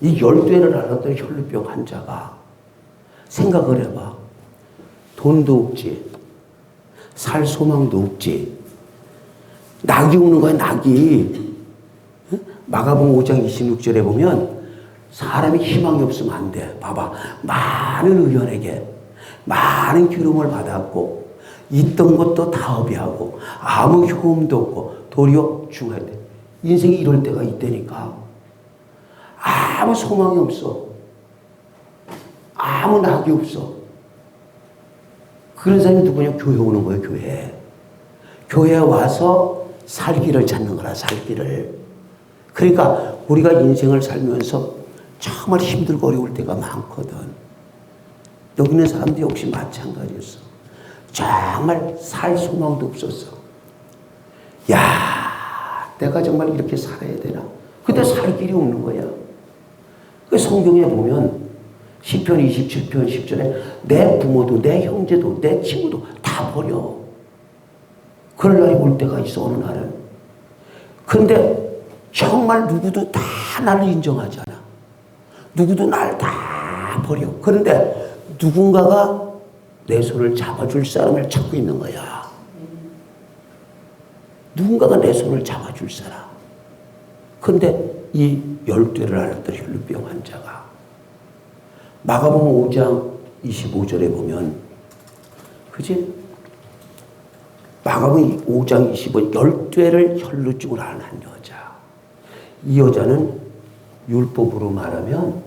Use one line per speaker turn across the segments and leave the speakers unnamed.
이 열쇠를 알았던 혈루병 환자가 생각을 해봐. 돈도 없지. 살 소망도 없지. 낙이 오는 거야, 낙이. 응? 마가복음 5장 26절에 보면 사람이 희망이 없으면 안 돼. 봐봐. 많은 의원에게 많은 기름을 받았고 있던 것도 다 허비하고 아무 효험도 없고 도리어 죽어야 돼. 인생이 이럴 때가 있다니까. 아무 소망이 없어. 아무 낙이 없어. 그런 사람이 누구냐? 교회 오는 거예요, 교회. 교회에 와서 살기를 찾는 거라, 살기를. 그러니까 우리가 인생을 살면서 정말 힘들고 어려울 때가 많거든. 여기 있는 사람도 역시 마찬가지였어. 정말 살 소망도 없었어. 야, 내가 정말 이렇게 살아야 되나? 근데 살 길이 없는 거야. 그 성경에 보면 10편 27편 10절에 내 부모도 내 형제도 내 친구도 다 버려. 그럴 날이 올 때가 있어 어느 날은. 근데 정말 누구도 다 나를 인정하지 않아. 누구도 날 다 버려. 그런데 누군가가 내 손을 잡아줄 사람을 찾고 있는 거야. 누군가가 내 손을 잡아줄 사람. 근데 이 열쇠를 알았던 혈루병 환자가 마가복음 5장 25절에 보면 그지? 마가복음 5장 25절 열쇠를 혈루증으로 아는 한 여자. 이 여자는 율법으로 말하면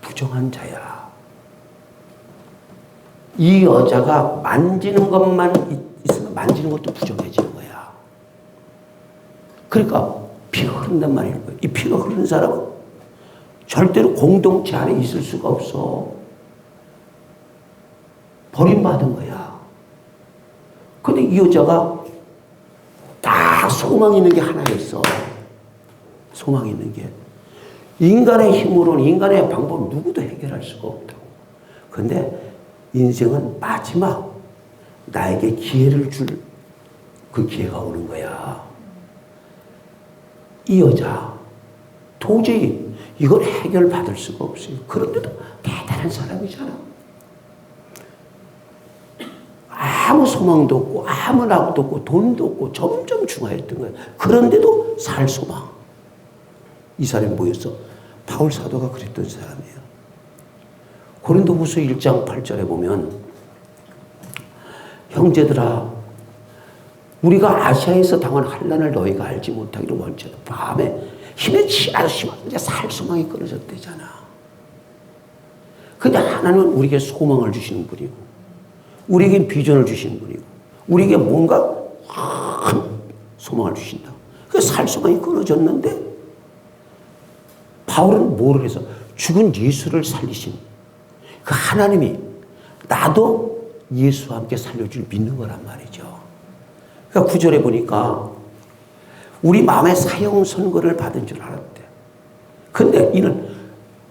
부정한 자야. 이 여자가 만지는 것만 있으면 만지는 것도 부정해지는 거야. 그러니까 피가 흐른단 말이에요. 이 피가 흐르는 사람은 절대로 공동체 안에 있을 수가 없어. 버림받은 거야. 근데 이 여자가 딱 소망 있는 게 하나 있어. 소망 있는 게. 인간의 힘으로는 인간의 방법은 누구도 해결할 수가 없다고. 근데 인생은 마지막 나에게 기회를 줄 그 기회가 오는 거야. 이 여자 도저히 이걸 해결받을 수가 없어요. 그런데도 대단한 사람이잖아. 아무 소망도 없고 아무 낙도 없고 돈도 없고 점점 중화했던 거예요. 그런데도 살 소망. 이 사람이 뭐였어? 바울 사도가 그랬던 사람이에요. 고린도후서 1장 8절에 보면 형제들아 우리가 아시아에서 당한 환란을 너희가 알지 못하기를 원치 밤에 힘에 취하여 심한데 살 소망이 끊어졌대잖아. 근데 하나님은 우리에게 소망을 주시는 분이고 우리에게 비전을 주시는 분이고 우리에게 뭔가 큰 소망을 주신다. 그 살 소망이 끊어졌는데 바울은 뭐를 해서 죽은 예수를 살리신 그 하나님이 나도 예수와 함께 살려줄 믿는 거란 말이죠. 그러니까 구절에 보니까 우리 마음에 사형 선고를 받은 줄 알았대. 근데 이는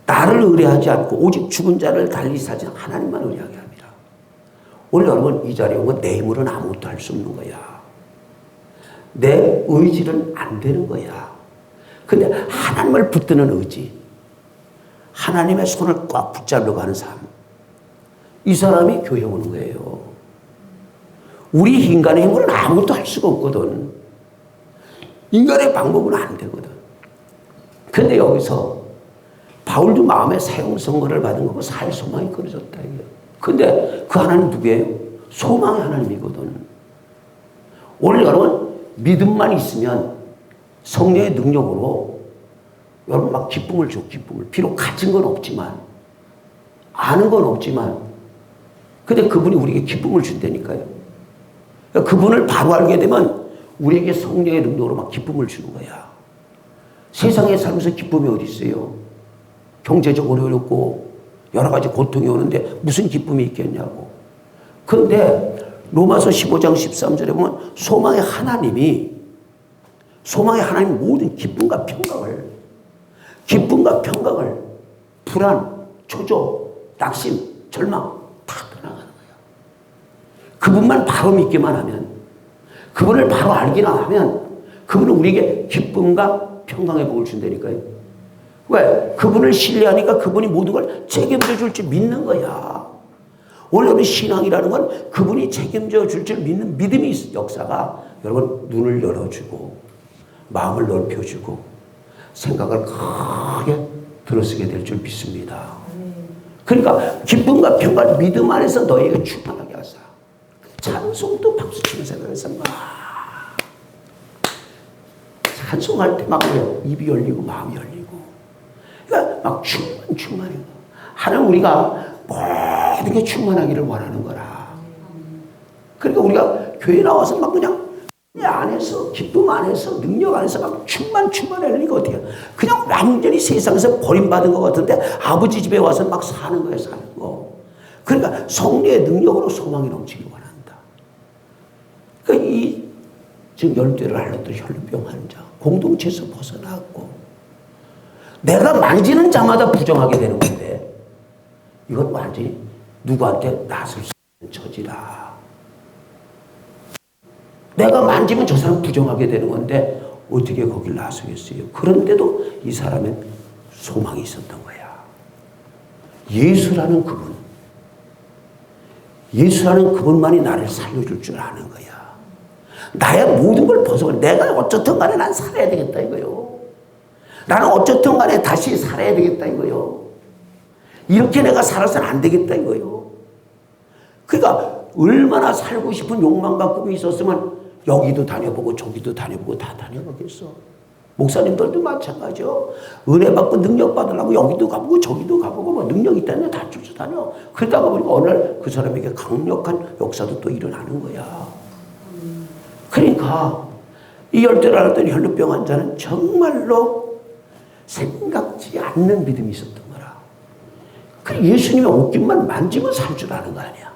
나를 의뢰하지 않고 오직 죽은 자를 달리 사진 하나님만 의뢰하게 합니다. 오늘 여러분 이 자리에 오면 내 힘으로는 아무것도 할 수 없는 거야. 내 의지는 안 되는 거야. 근데 하나님을 붙드는 의지. 하나님의 손을 꽉 붙잡려고 하는 삶. 이 사람이 교회 오는 거예요. 우리 인간의 힘으로는 아무것도 할 수가 없거든. 인간의 방법은 안 되거든. 근데 여기서 바울도 마음에 사형 선고를 받은 거고 살 소망이 끊어졌다. 근데 그 하나님 누구예요? 소망의 하나님이거든. 오늘 여러분 믿음만 있으면 성령의 능력으로 여러분 막 기쁨을 줘, 기쁨을. 비록 가진 건 없지만, 아는 건 없지만, 근데 그분이 우리에게 기쁨을 준다니까요. 그러니까 그분을 바로 알게 되면 우리에게 성령의 능력으로 막 기쁨을 주는 거야. 세상에 살면서 기쁨이 어디 있어요? 경제적으로 어렵고 여러 가지 고통이 오는데 무슨 기쁨이 있겠냐고. 그런데 로마서 15장 13절에 보면 소망의 하나님이 소망의 하나님 모든 기쁨과 평강을 기쁨과 평강을 불안, 초조, 낙심, 절망. 그분만 바로 믿기만 하면 그분을 바로 알기나 하면 그분은 우리에게 기쁨과 평강의 복을 준다니까요. 왜? 그분을 신뢰하니까 그분이 모든 걸 책임져 줄 줄 믿는 거야. 원래 우리 신앙이라는 건 그분이 책임져 줄 줄 믿는 믿음이 있- 역사가 여러분 눈을 열어주고 마음을 넓혀주고 생각을 크게 들어쓰게 될 줄 믿습니다. 그러니까 기쁨과 평강 믿음 안에서 너희에게 충만하게 하사. 찬송도 박수 치면서 그래서 막 찬송할 때막 입이 열리고 마음이 열리고 그러니까 막 충만 충만해. 하나님 우리가 모든 게 충만하기를 원하는 거라. 그러니까 우리가 교회 나와서 막 그냥 내 안에서 기쁨 안에서 능력 안에서 막 충만 충만하니까 어떻게 해요? 그냥 완전히 세상에서 버림받은 것 같은데 아버지 집에 와서 막 사는 거예요 사는 거. 그러니까 성리의 능력으로 소망이 원한다. 그러니까 이 지금 열대를 앓았던 혈루병 환자 공동체에서 벗어났고 내가 만지는 자마다 부정하게 되는 건데 이건 완전히 누구한테 낯을 쓰는 처지라. 내가 만지면 저 사람 부정하게 되는 건데 어떻게 거길 나서겠어요? 그런데도 이 사람은 소망이 있었던 거야. 예수라는 그분. 예수라는 그분만이 나를 살려줄 줄 아는 거야. 나의 모든 걸 벗어버 내가 어쨌든 간에 난 살아야 되겠다 이거요. 나는 어쨌든 간에 다시 살아야 되겠다 이거요. 이렇게 내가 살아서는 안 되겠다 이거요. 그러니까 얼마나 살고 싶은 욕망과 꿈이 있었으면 여기도 다녀보고 저기도 다녀보고 다 다녀보겠어. 목사님들도 마찬가지요. 은혜 받고 능력 받으려고 여기도 가보고 저기도 가보고 뭐 능력 있다는 다 쫓아다녀. 그러다가 보니까 어느 날 그 사람에게 강력한 역사도 또 일어나는 거야. 그러니까 이 열대를 앓았던 혈루병 환자는 정말로 생각지 않는 믿음이 있었던 거라. 그 예수님의 옷깃만 만지면 살 줄 아는 거 아니야.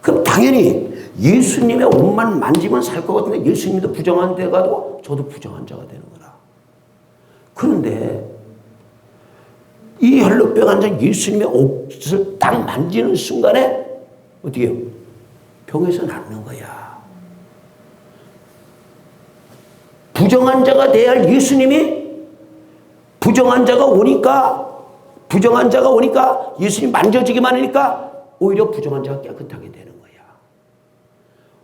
그럼 당연히 예수님의 옷만 만지면 살 것 같은데 예수님도 부정한 데 가도 저도 부정한 자가 되는 거라. 그런데 이 혈루병 환자 예수님의 옷을 딱 만지는 순간에 어떻게? 병에서 낫는 거야. 부정한 자가 돼야 할 예수님이 부정한 자가 오니까 부정한 자가 오니까 예수님 만져지기만 하니까 오히려 부정한 자가 깨끗하게 되는 거야.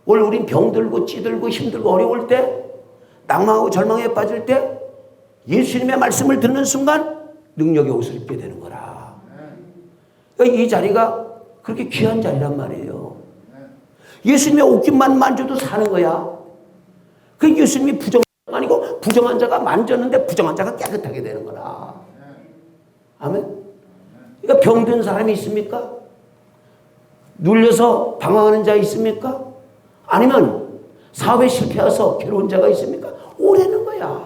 오늘 우린 병들고 찌들고 힘들고 어려울 때 낭망하고 절망에 빠질 때 예수님의 말씀을 듣는 순간 능력의 옷을 입게 되는 거라. 그러니까 이 자리가 그렇게 귀한 자리란 말이에요. 예수님의 옷깃만 만져도 사는 거야. 그 예수님이 부정 부정한 자가 만졌는데 부정한 자가 깨끗하게 되는 거라. 아멘. 그러니까 병든 사람이 있습니까? 눌려서 방황하는 자 있습니까? 아니면 사업에 실패해서 괴로운 자가 있습니까? 오래는 거야.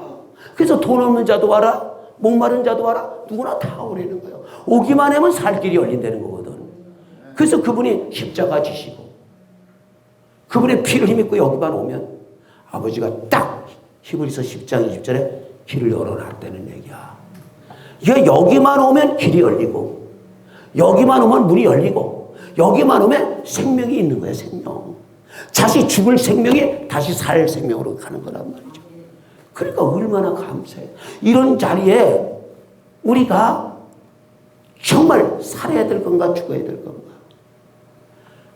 그래서 돈 없는 자도 와라, 목마른 자도 와라, 누구나 다 오래는 거예요. 오기만 하면 살 길이 열린다는 거거든. 그래서 그분이 십자가 지시고, 그분의 피를 힘입고 여기만 오면 아버지가 딱 히브리서 10장 20절에 길을 열어놨다는 얘기야. 이게 여기만 오면 길이 열리고, 여기만 오면 문이 열리고, 여기만 오면 생명이 있는 거야, 생명. 다시 죽을 생명이 다시 살 생명으로 가는 거란 말이죠. 그러니까 얼마나 감사해. 이런 자리에 우리가 정말 살아야 될 건가 죽어야 될 건가.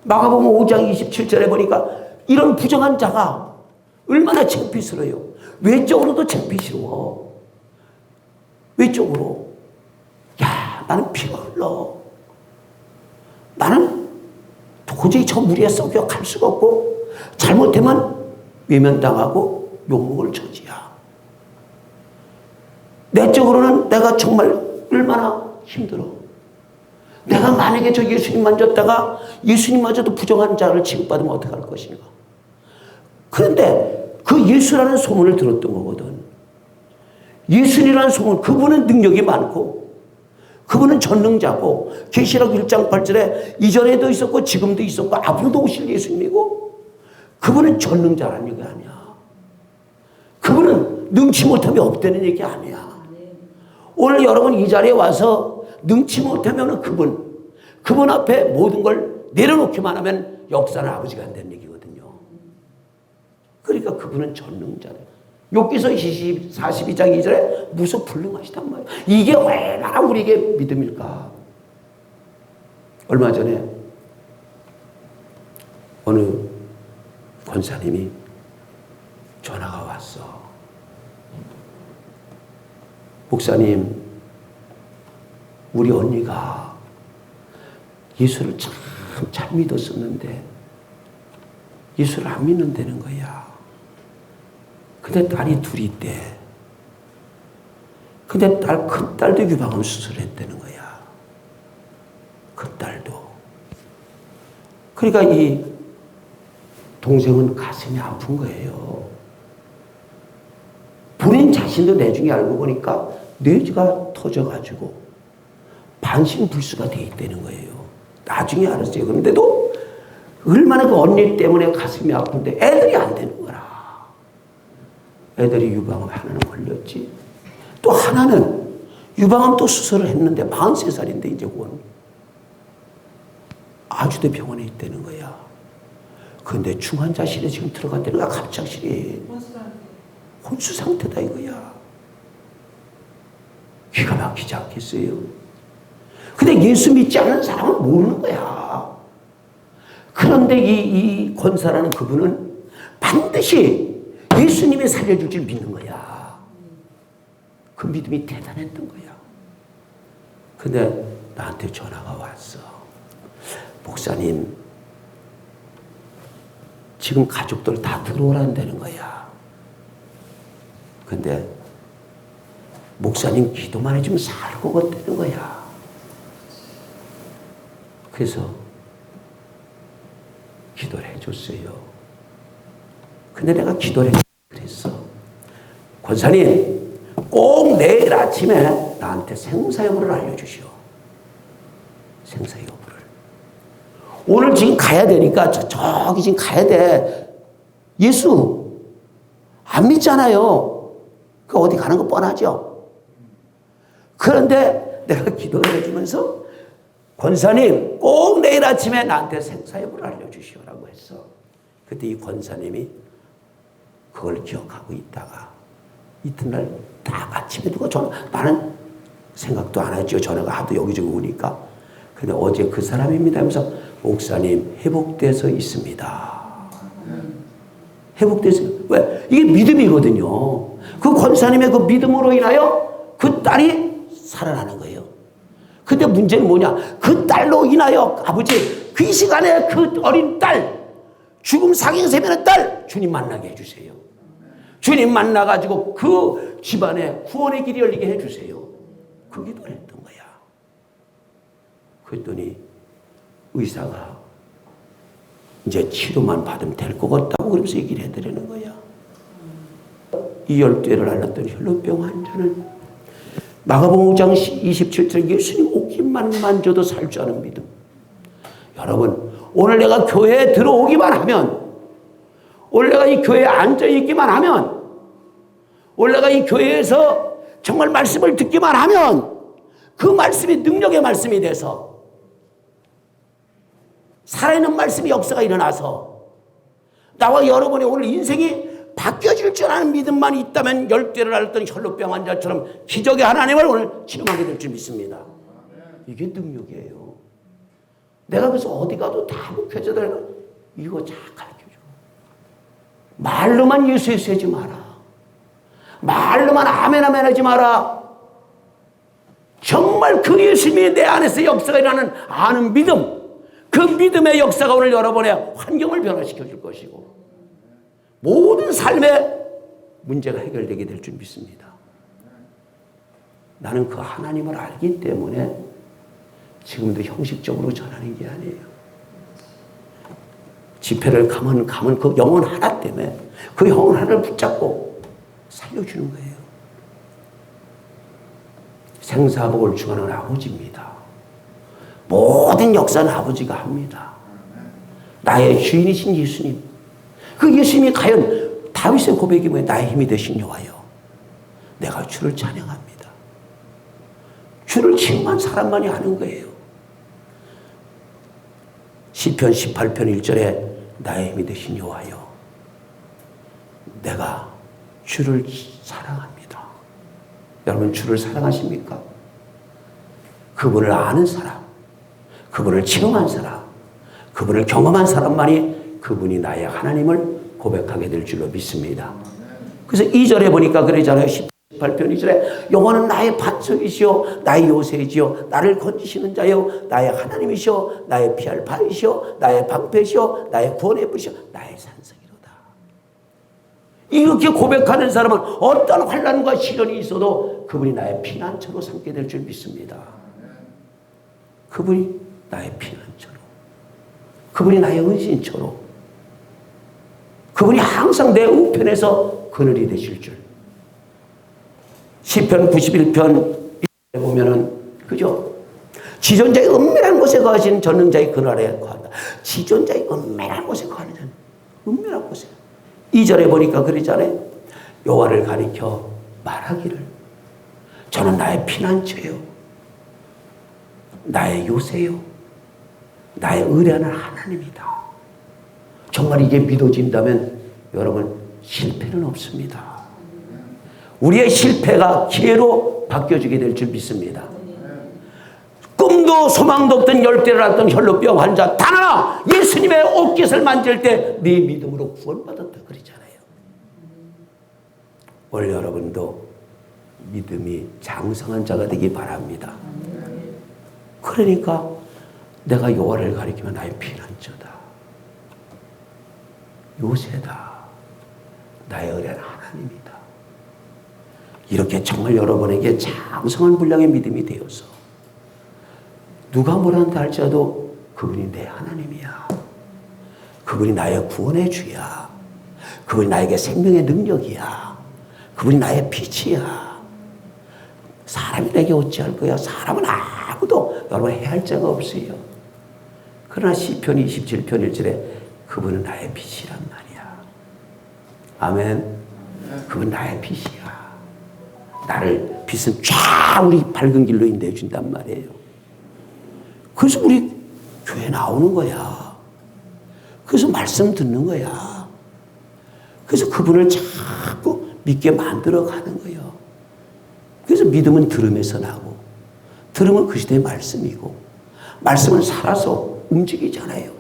마가복음 5장 27절에 보니까 이런 부정한 자가 얼마나 창피스러워요. 외적으로도 창피스러워. 외적으로. 야, 나는 피가 흘러. 나는 도저히 저 무리에 썩여 갈 수가 없고, 잘못하면 외면당하고 욕먹을 처지야. 내적으로는 내가 정말 얼마나 힘들어. 내가 만약에 저 예수님 만졌다가 예수님마저도 부정한 자를 취급받으면 어떡할 것인가. 그런데 그 예수라는 소문을 들었던 거거든. 예수님이라는 소문, 그분은 능력이 많고, 그분은 전능자고, 계시록 1장 8절에 이전에도 있었고, 지금도 있었고, 앞으로도 오실 예수님이고, 그분은 전능자라는 얘기 아니야. 그분은 능치 못함이 없다는 얘기 아니야. 오늘 여러분 이 자리에 와서 능치 못하면 그분, 그분 앞에 모든 걸 내려놓기만 하면 역사는 아버지가 안 되는 얘기거든요. 그러니까 그분은 전능자래. 욕기서 20, 42장 2절에 무소불능하시단 말이에요. 이게 얼마나 우리에게 믿음일까? 얼마 전에 어느 권사님이 전화가 왔어. 목사님, 우리 언니가 예수를 참 잘 믿었었는데 예수를 안 믿는다는 거야. 근데 딸이 둘이 있대. 근데 딸, 큰 딸도 유방암 수술했다는 거야. 큰 딸도. 그러니까 이 동생은 가슴이 아픈 거예요. 본인 자신도 내중에 알고 보니까 뇌가 터져가지고 반신불수가 돼 있다는 거예요. 나중에 알았어요. 그런데도 얼마나 그 언니 때문에 가슴이 아픈데 애들이 안 되는 거라. 애들이 유방암 하나는 걸렸지. 또 하나는 유방암 또 수술을 했는데 43살인데 이제 곧 아주대 병원에 있다는 거야. 근데 중환자실에 지금 들어갔다는 거야. 갑작실에. 혼수 상태다 이거야. 기가 막히지 않겠어요? 근데 예수 믿지 않는 사람은 모르는 거야. 그런데 이, 이 권사라는 그분은 반드시 예수님이 살려줄 줄 믿는 거야. 그 믿음이 대단했던 거야. 근데 나한테 전화가 왔어. 목사님, 지금 가족들 다 들어오란다는 거야. 근데 목사님 기도만 해주면 살것 같다는 거야. 그래서 기도를 해줬어요. 근데 내가 기도를 그랬어. 권사님, 꼭 내일 아침에 나한테 생사 여부를 알려주시오. 생사 여부를. 오늘 지금 가야 되니까 저, 저기 지금 가야 돼. 예수 안 믿잖아요. 그 어디 가는 거 뻔하죠. 그런데 내가 기도를 해주면서 권사님 꼭 내일 아침에 나한테 생사 여부를 알려주시오라고 했어. 그때 이 권사님이 그걸 기억하고 있다가 이튿날 딱 아침에 누가 전화 나는 생각도 안 했죠. 전화가 하도 여기저기 오니까. 근데 어제 그 사람입니다 하면서 목사님 회복돼서 있습니다. 회복돼서 왜 이게 믿음이거든요. 그 권사님의 그 믿음으로 인하여 그 딸이 살아나는 거예요. 근데 문제는 뭐냐? 그 딸로 인하여 아버지 그 시간에 그 어린 딸 죽음 상행 세 면의 딸 주님 만나게 해주세요. 주님 만나가지고 그 집안에 구원의 길이 열리게 해주세요. 그 기도를 했던 거야. 그랬더니 의사가 이제 치료만 받으면 될 것 같다고 그러면서 얘기를 해드리는 거야. 이 열쇠를 앓았던 혈루병 환자는 마가복음 5장 27절 예수님 옷깃만 만져도 살 줄 아는 믿음. 여러분 오늘 내가 교회에 들어오기만 하면 내가 이 교회에 앉아 있기만 하면 내가 이 교회에서 정말 말씀을 듣기만 하면 그 말씀이 능력의 말씀이 돼서 살아있는 말씀이 역사가 일어나서 나와 여러분의 오늘 인생이 바뀌어질 줄 아는 믿음만 있다면 열대를 앓던 혈루병 환자처럼 기적의 하나님을 오늘 체험하게 될 줄 믿습니다. 이게 능력이에요. 내가 그래서 어디 가도 다 목회자들 이거 잘. 말로만 예수 예수 하지 마라. 말로만 아멘 아멘 하지 마라. 정말 그 예수님이 내 안에서 역사가 일어나는 아는 믿음. 그 믿음의 역사가 오늘 여러분의 환경을 변화시켜 줄 것이고 모든 삶의 문제가 해결되게 될 줄 믿습니다. 나는 그 하나님을 알기 때문에 지금도 형식적으로 전하는 게 아니에요. 집회를 가면 가면 그 영혼 하나 때문에 그 영혼 하나를 붙잡고 살려주는 거예요. 생사복을 주관하는 아버지입니다. 모든 역사는 아버지가 합니다. 나의 주인이신 예수님. 그 예수님이 과연 다윗의 고백이 뭐예요? 나의 힘이 되신 여호와여. 내가 주를 찬양합니다. 주를 체험한 사람만이 아는 거예요. 시편 18편 1절에 나의 힘이 되신 여호와여. 내가 주를 사랑합니다. 여러분 주를 사랑하십니까? 그분을 아는 사람, 그분을 지금한 사람, 그분을 경험한 사람만이 그분이 나의 하나님을 고백하게 될 줄로 믿습니다. 그래서 2절에 보니까 그러잖아요. 18편 2절에 여호와는 나의 반석이시요 나의 요새이시요 나를 건지시는 자요 나의 하나님이시요 나의 피할 바위시요 나의 방패시요 나의 구원의 뿌리시요 나의 산성이로다. 이렇게 고백하는 사람은 어떤 환란과 시련이 있어도 그분이 나의 피난처로 삼게 될 줄 믿습니다. 그분이 나의 피난처로 그분이 나의 은신처로 그분이 항상 내 우편에서 그늘이 되실 줄. 시편 91편 보면은 그죠? 지존자의 은밀한 곳에 거하신 전능자의 그날에 거한다. 지존자의 은밀한 곳에 거하는 자는 은밀한 곳에. 2절에 보니까 그러잖아요. 여호와를 가리켜 말하기를 저는 나의 피난처요. 나의 요새요. 나의 의뢰하는 하나님이다. 정말 이게 믿어진다면 여러분 실패는 없습니다. 우리의 실패가 기회로 바뀌어지게 될 줄 믿습니다. 꿈도 소망도 없던 열대를 앓던 혈루병 환자 단 하나 예수님의 옷깃을 만질 때 네 믿음으로 구원받았다 그러잖아요. 오늘 여러분도 믿음이 장성한 자가 되기 바랍니다. 그러니까 내가 여호와를 가리키면 나의 피난처다. 요새다. 나의 의뢰는 하나님이다. 이렇게 정말 여러분에게 장성한 분량의 믿음이 되어서 누가 뭐란다 할지라도 그분이 내 하나님이야. 그분이 나의 구원의 주야. 그분이 나에게 생명의 능력이야. 그분이 나의 빛이야. 사람이 내게 어찌할 거야? 사람은 아무도 여러분 해할 자가 없어요. 그러나 시편 27편 1절에 그분은 나의 빛이란 말이야. 아멘. 그분 나의 빛이야. 나를 빛은 쫙 우리 밝은 길로 인도해 준단 말이에요. 그래서 우리 교회 나오는 거야. 그래서 말씀 듣는 거야. 그래서 그분을 자꾸 믿게 만들어 가는 거예요. 그래서 믿음은 들음에서 나고, 들음은 그 시대의 말씀이고, 말씀은 살아서 움직이잖아요.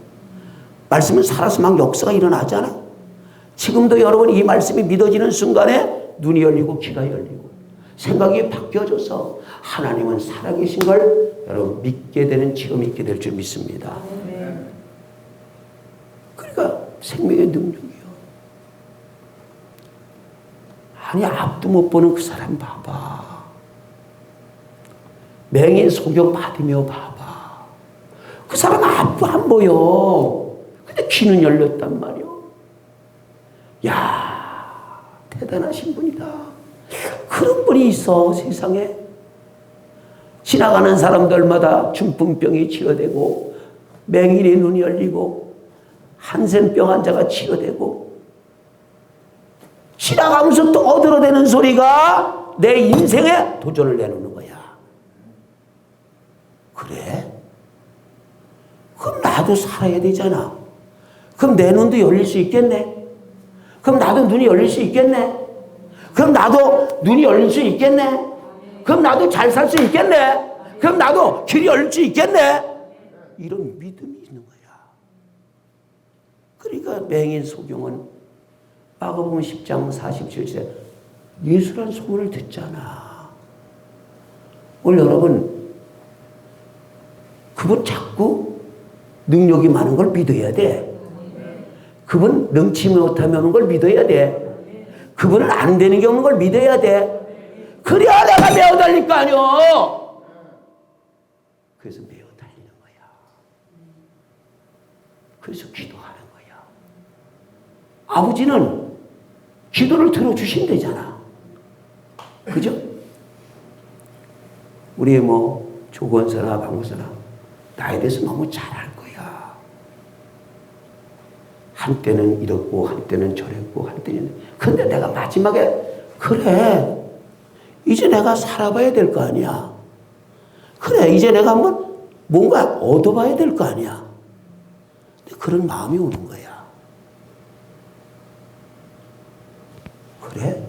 말씀은 살아서 막 역사가 일어나잖아. 지금도 여러분 이 말씀이 믿어지는 순간에 눈이 열리고 귀가 열리고 생각이 바뀌어져서 하나님은 살아계신 걸 여러분 믿게 되는 지금이 있게 될 줄 믿습니다. 그러니까 생명의 능력이요. 아니 앞도 못 보는 그 사람 봐봐. 맹인 소경 받으며 봐봐. 그 사람 앞도 안 보여. 근데 귀는 열렸단 말이요. 야 대단하신 분이다. 그런 분이 있어 세상에. 지나가는 사람들마다 중풍병이 치료되고 맹인의 눈이 열리고 한센병 환자가 치료되고 지나가면서 또 얻어내는 소리가 내 인생에 도전을 내놓는 거야. 그래? 그럼 나도 살아야 되잖아. 그럼 내 눈도 열릴 수 있겠네. 그럼 나도 눈이 열릴 수 있겠네. 그럼 나도 눈이 열릴 수 있겠네. 그럼 나도 잘 살 수 있겠네. 그럼 나도 길이 열릴 수 있겠네. 이런 믿음이 있는 거야. 그러니까 맹인 소경은 마가복음 10장 47절에 예수란 소문을 듣잖아. 오늘 여러분 그분 자꾸 능력이 많은 걸 믿어야 돼. 그분 능치 못하면 걸 믿어야 돼. 그분은 안 되는 게 없는 걸 믿어야 돼. 그래야 내가 매어 달릴 거 아니요. 그래서 매어 달리는 거야. 그래서 기도하는 거야. 아버지는 기도를 들어주신대잖아. 그죠? 우리 뭐 조건서나 방구서나 나에 대해서 너무 잘 알 거야. 한때는 이렇고 한때는 저랬고 한때는 근데 내가 마지막에 그래 이제 내가 살아봐야 될 거 아니야. 그래 이제 내가 한번 뭔가 얻어봐야 될 거 아니야. 그런 마음이 오는 거야. 그래?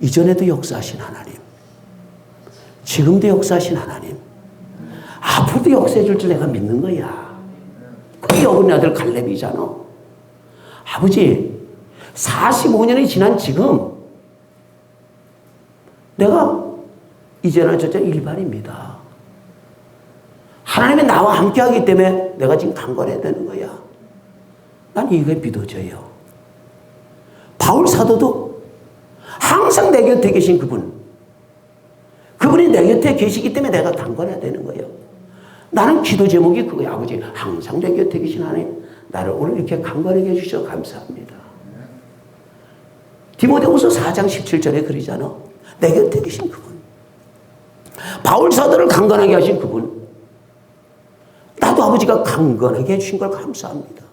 이전에도 역사하신 하나님, 지금도 역사하신 하나님, 앞으로도 역사해 줄 줄 내가 믿는 거야. 그게 여분의 아들 갈렙이잖아. 아버지, 45년이 지난 지금, 내가 이제나 저자 일반입니다. 하나님이 나와 함께 하기 때문에 내가 지금 강건해야 되는 거야. 난 이게 믿어져요. 바울 사도도 항상 내 곁에 계신 그분. 그분이 내 곁에 계시기 때문에 내가 강건해야 되는 거예요. 나는 기도 제목이 그거야. 아버지, 항상 내 곁에 계신 하나님, 나를 오늘 이렇게 강건하게 해주셔서 감사합니다. 디모데후서 4장 17절에 그러잖아. 내 곁에 계신 그분. 바울 사도를 강건하게 하신 그분. 나도 아버지가 강건하게 해주신 걸 감사합니다.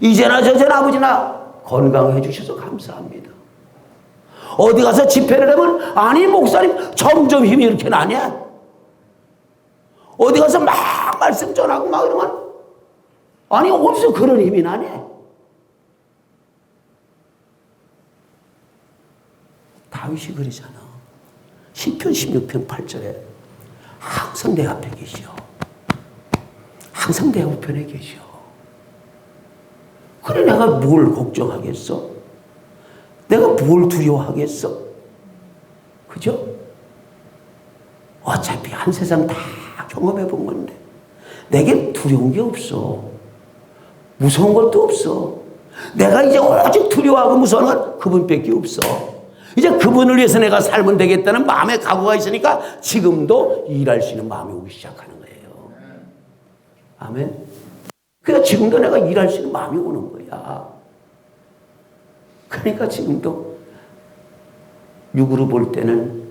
이제나 저제나 아버지나 건강해 주셔서 감사합니다. 어디 가서 집회를 하면 아니 목사님 점점 힘이 이렇게 나냐? 어디 가서 막 말씀 전하고 막 이러면 아니 어디서 그런 힘이 나냐? 다윗이 그러잖아. 10편 16편 8절에 항상 내 앞에 계시오. 항상 내 우편에 계시오. 그래 내가 뭘 걱정하겠어? 내가 뭘 두려워하겠어? 그죠? 어차피 한 세상 다 경험해 본 건데 내게 두려운 게 없어. 무서운 것도 없어. 내가 이제 오직 두려워하고 무서운 건 그분밖에 없어. 이제 그분을 위해서 내가 살면 되겠다는 마음의 각오가 있으니까 지금도 일할 수 있는 마음이 오기 시작하는 거예요. 아멘. 그러니까 지금도 내가 일할 수 있는 마음이 오는 거야. 그러니까 지금도 육으로 볼 때는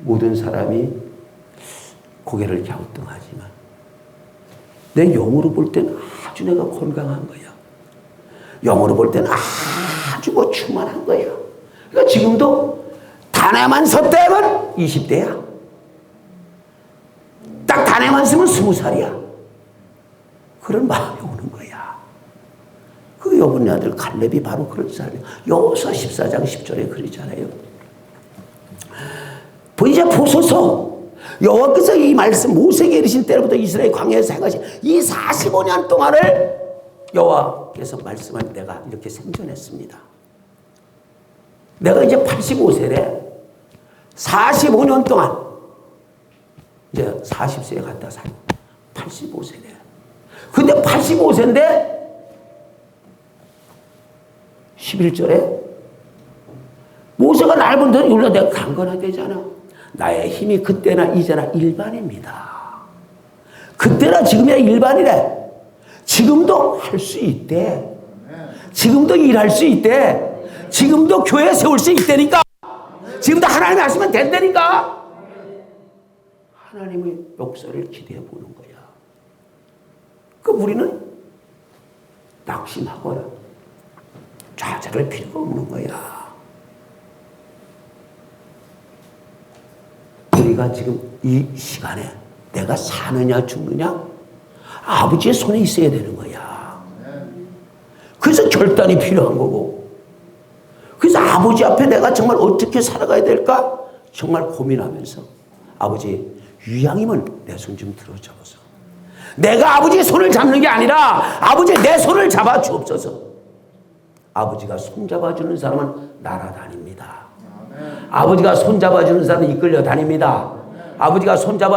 모든 사람이 고개를 갸우뚱하지만 내 영으로 볼 때는 아주 내가 건강한 거야. 영으로 볼 때는 아주 뭐 충만한 거야. 그러니까 지금도 단에만 섰다면 20대야. 딱 단에만 쓰면 20살이야. 그런 마음이 오는 거야. 그 여분의 아들 갈렙이 바로 그런 사람이야. 여호서 14장 10절에 그러잖아요. 이제 보소서 여호와께서 이 말씀 모세에게 이르신 때로부터 이스라엘 광야에서 행하신 이 45년 동안을 여호와께서 말씀을 내가 이렇게 생존했습니다. 내가 이제 85세래. 45년 동안 이제 40세에 갔다 살고 85세래. 근데 85세인데 11절에 모세가 날 본다는 율라 내가 강건하되잖아. 나의 힘이 그때나 이제나 일반입니다. 그때나 지금이나 일반이래. 지금도 할 수 있대. 지금도 일할 수 있대. 지금도 교회 세울 수 있다니까. 지금도 하나님이 하시면 된다니까. 하나님의 역사를 기대해 보는 거야. 그 우리는 낙심하거나 좌절할 필요가 없는 거야. 우리가 지금 이 시간에 내가 사느냐 죽느냐 아버지의 손에 있어야 되는 거야. 그래서 결단이 필요한 거고. 그래서 아버지 앞에 내가 정말 어떻게 살아가야 될까? 정말 고민하면서 아버지 유양이면 내손 좀 들어 잡아서 내가 아버지의 손을 잡는 게 아니라 아버지 내 손을 잡아 주옵소서. 아버지가 손 잡아주는 사람은 날아다닙니다. 아버지가 손 잡아주는 사람은 이끌려 다닙니다. 아버지가 손 잡아